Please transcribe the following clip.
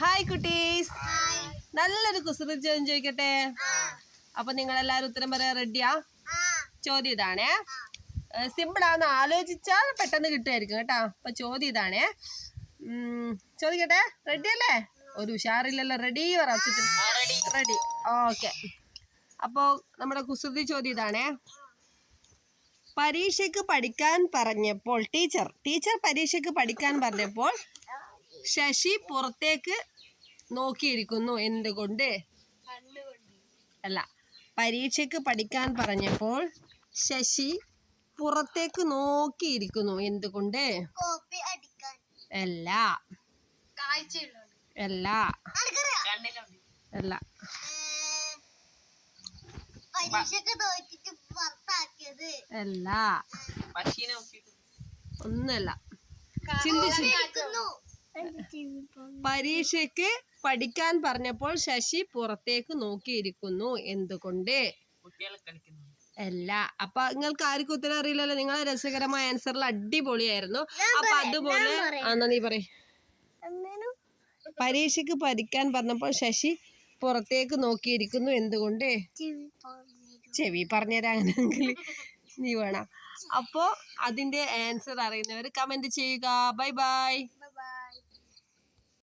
Hi കുട്ടീസ്. നല്ലൊരു കുസൃതി ചോദ്യം ചോദിക്കട്ടെ? അപ്പൊ നിങ്ങൾ എല്ലാവരും ഉത്തരം പറയാൻ റെഡിയാ ചോദ്യം ഇതാണേ. സിമ്പിൾ ആണെന്ന് ആലോചിച്ചാൽ പെട്ടെന്ന് കിട്ടുമായിരിക്കും കേട്ടോ. അപ്പൊ ചോദ്യം ഇതാണേ. ചോദിക്കട്ടെ? റെഡി അല്ലേ? ഒരു ഉഷാറില്ലല്ലോ. റെഡി പറ റെഡി ഓക്കെ അപ്പോ നമ്മുടെ കുസൃതി ചോദ്യം ഇതാണേ. പരീക്ഷയ്ക്ക് പഠിക്കാൻ പറഞ്ഞപ്പോൾ ടീച്ചർ ടീച്ചർ പരീക്ഷയ്ക്ക് പഠിക്കാൻ പറഞ്ഞപ്പോൾ ശശി പുറത്തേക്ക് നോക്കിയിരിക്കുന്നു എന്തുകൊണ്ട്? അല്ല പരീക്ഷയ്ക്ക് പഠിക്കാൻ പറഞ്ഞപ്പോൾ ശശി പുറത്തേക്ക് നോക്കിയിരിക്കുന്നു എന്തുകൊണ്ട്? കോപ്പി അടിക്കാൻ. അല്ല. അല്ല. അല്ല. അല്ല. ഒന്നല്ല ചിന്തിച്ചു. പരീക്ഷയ്ക്ക് പഠിക്കാൻ പറഞ്ഞപ്പോൾ ശശി പുറത്തേക്ക് നോക്കിയിരിക്കുന്നു എന്തുകൊണ്ട്? അല്ല അപ്പൊ നിങ്ങൾക്ക് ആർക്കും ഉത്തരം അറിയില്ലല്ലോ? നിങ്ങളെ രസകരമായ ആൻസറിൽ അടിപൊളിയായിരുന്നു. അപ്പൊ അതുപോലെ നന്ദി നീ പറയ്. പരീക്ഷയ്ക്ക് പഠിക്കാൻ പറഞ്ഞപ്പോൾ ശശി പുറത്തേക്ക് നോക്കിയിരിക്കുന്നു എന്തുകൊണ്ട്? ചെവി പറഞ്ഞുതരാ അങ്ങനെയെങ്കിൽ. നീ വേണം. അപ്പോ അതിന്റെ ആൻസർ അറിയുന്നവർ കമന്റ് ചെയ്യുക. Bye bye